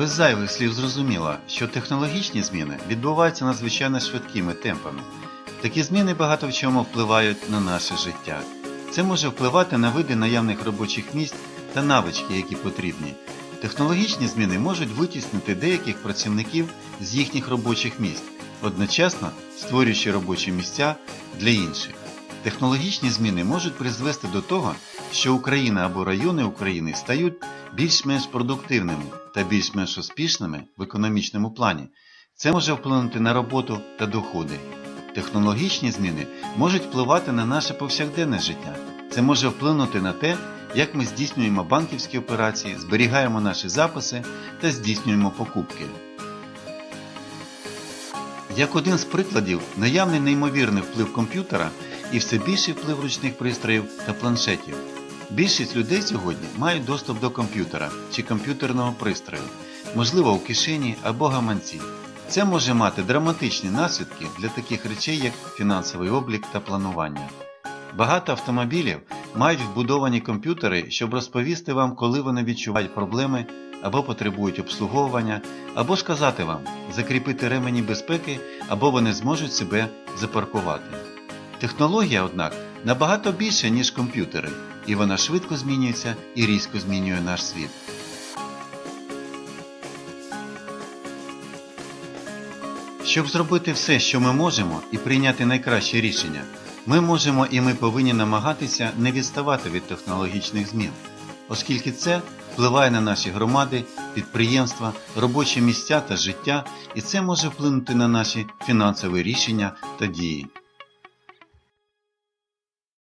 Без зайвих слів зрозуміло, що технологічні зміни відбуваються надзвичайно швидкими темпами. Такі зміни багато в чому впливають на наше життя. Це може впливати на види наявних робочих місць та навички, які потрібні. Технологічні зміни можуть витіснити деяких працівників з їхніх робочих місць, одночасно створюючи робочі місця для інших. Технологічні зміни можуть призвести до того, що Україна або райони України стають більш-менш продуктивними та більш-менш успішними в економічному плані. Це може вплинути на роботу та доходи. Технологічні зміни можуть впливати на наше повсякденне життя. Це може вплинути на те, як ми здійснюємо банківські операції, зберігаємо наші записи та здійснюємо покупки. Як один з прикладів, наявний неймовірний вплив комп'ютера і все більший вплив ручних пристроїв та планшетів. Більшість людей сьогодні мають доступ до комп'ютера чи комп'ютерного пристрою, можливо у кишені або гаманці. Це може мати драматичні наслідки для таких речей, як фінансовий облік та планування. Багато автомобілів мають вбудовані комп'ютери, щоб розповісти вам, коли вони відчувають проблеми або потребують обслуговування, або сказати вам закріпити ремені безпеки, або вони зможуть себе запаркувати. Технологія, однак, набагато більше, ніж комп'ютери, і вона швидко змінюється і різко змінює наш світ. Щоб зробити все, що ми можемо, і прийняти найкраще рішення, ми можемо і ми повинні намагатися не відставати від технологічних змін, оскільки це впливає на наші громади, підприємства, робочі місця та життя, і це може вплинути на наші фінансові рішення та дії.